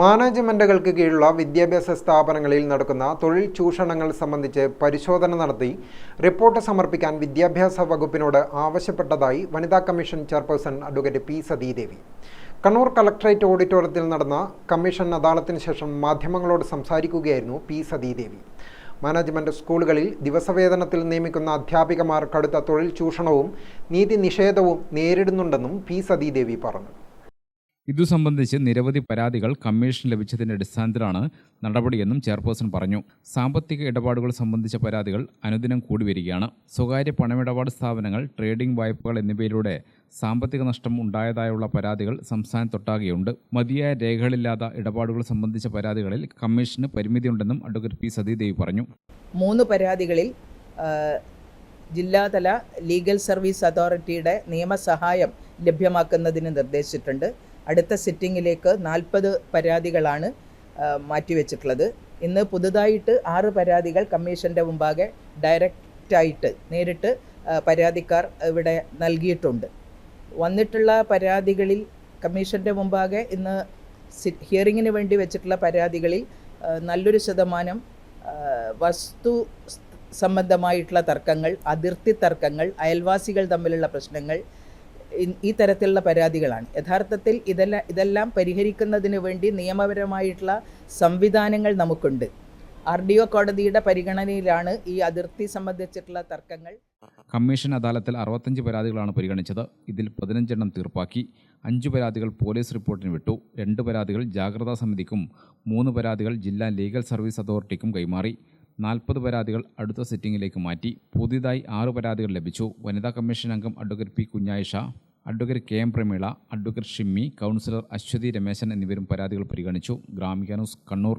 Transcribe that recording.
മാനേജ്മെന്റുകൾക്ക് കീഴിലുള്ള വിദ്യാഭ്യാസ സ്ഥാപനങ്ങളിൽ നടക്കുന്ന തൊഴിൽ ചൂഷണങ്ങൾ സംബന്ധിച്ച് പരിശോധന നടത്തി റിപ്പോർട്ട് സമർപ്പിക്കാൻ വിദ്യാഭ്യാസ വകുപ്പിനോട് ആവശ്യപ്പെട്ടതായി വനിതാ commission chairperson advocate P Sathidevi. Kannur collectorate ഓഡിറ്റോറിയത്തിൽ നടന്ന കമ്മീഷൻ അദാലത്തിന് ശേഷം മാധ്യമങ്ങളോട് സംസാരിക്കുകയായിരുന്നു പി സതീദേവി. മാനേജ്മെന്റ് സ്കൂളുകളിൽ ദിവസവേതനത്തിൽ നിയമിക്കുന്ന അധ്യാപികമാർ കടുത്ത തൊഴിൽ ചൂഷണവും നീതി നിഷേധവും നേരിടുന്നുണ്ടെന്നും പി സതീദേവി പറഞ്ഞു. ഇതു സംബന്ധിച്ച് നിരവധി പരാതികൾ കമ്മീഷൻ ലഭിച്ചതിന്റെ അടിസ്ഥാനത്തിലാണ് നടപടിയെന്നും ചെയർപേഴ്സൺ പറഞ്ഞു. സാമ്പത്തിക ഇടപാടുകൾ സംബന്ധിച്ച പരാതികൾ അനുദിനം കൂടി വരികയാണ്. സ്വകാര്യ പണമിടപാട് സ്ഥാപനങ്ങൾ ട്രേഡിംഗ് വായ്പകൾ എന്നിവയിലൂടെ സാമ്പത്തിക നഷ്ടം ഉണ്ടായതായുള്ള പരാതികൾ സംസ്ഥാനത്തൊട്ടാകെയുണ്ട് മതിയായ രേഖകളില്ലാത്ത ഇടപാടുകൾ സംബന്ധിച്ച പരാതികളിൽ കമ്മീഷന് പരിമിതിയുണ്ടെന്നും അഡ്വക്കേറ്റ് പി സതീദേവി പറഞ്ഞു. മൂന്ന് പരാതികളിൽ ജില്ലാതല ലീഗൽ സർവീസ് അതോറിറ്റിയുടെ നിയമസഹായം ലഭ്യമാക്കുന്നതിന് നിർദ്ദേശിച്ചിട്ടുണ്ട്. അടുത്ത സിറ്റിങ്ങിലേക്ക് നാൽപ്പത് പരാതികളാണ് മാറ്റിവെച്ചിട്ടുള്ളത്. ഇന്ന് പുതുതായിട്ട് ആറ് പരാതികൾ കമ്മീഷന്റെ മുമ്പാകെ ഡയറക്റ്റായിട്ട് നേരിട്ട് പരാതിക്കാർ ഇവിടെ നൽകിയിട്ടുണ്ട്. വന്നിട്ടുള്ള പരാതികളിൽ കമ്മീഷന്റെ മുമ്പാകെ ഇന്ന് ഹിയറിങ്ങിന് വേണ്ടി വെച്ചിട്ടുള്ള പരാതികളിൽ നല്ലൊരു ശതമാനം വസ്തു സംബന്ധമായിട്ടുള്ള തർക്കങ്ങൾ അതിർത്തി തർക്കങ്ങൾ അയൽവാസികൾ തമ്മിലുള്ള പ്രശ്നങ്ങൾ ഈ തരത്തിലുള്ള പരാതികളാണ്. യഥാർത്ഥത്തിൽ ഇതെല്ലാം ഇതെല്ലാം പരിഹരിക്കുന്നതിന് വേണ്ടി നിയമപരമായിട്ടുള്ള സംവിധാനങ്ങൾ നമുക്കുണ്ട്. ആർ ഡി ഒ കോടതിയുടെ പരിഗണനയിലാണ് ഈ അതിർത്തി സംബന്ധിച്ചിട്ടുള്ള തർക്കങ്ങൾ. കമ്മീഷൻ അദാലത്തിൽ അറുപത്തഞ്ച് പരാതികളാണ് പരിഗണിച്ചത്. ഇതിൽ പതിനഞ്ചെണ്ണം തീർപ്പാക്കി അഞ്ച് പരാതികൾ പോലീസ് റിപ്പോർട്ടിന് വിട്ടു രണ്ട് പരാതികൾ ജാഗ്രതാ സമിതിക്കും മൂന്ന് പരാതികൾ ജില്ലാ ലീഗൽ സർവീസ് അതോറിറ്റിക്കും കൈമാറി നാൽപ്പത് പരാതികൾ അടുത്ത സിറ്റിംഗിലേക്ക് മാറ്റി പുതിയതായി ആറ് പരാതികൾ ലഭിച്ചു. വനിതാ കമ്മീഷൻ അംഗം advocate P Kunhayisha. Advocate K M Prameela advocate Shimmi councillor Aswathy Rameshan എന്നിവരും പരാതികൾ പരിഗണിച്ചു. Gramika news Kannur.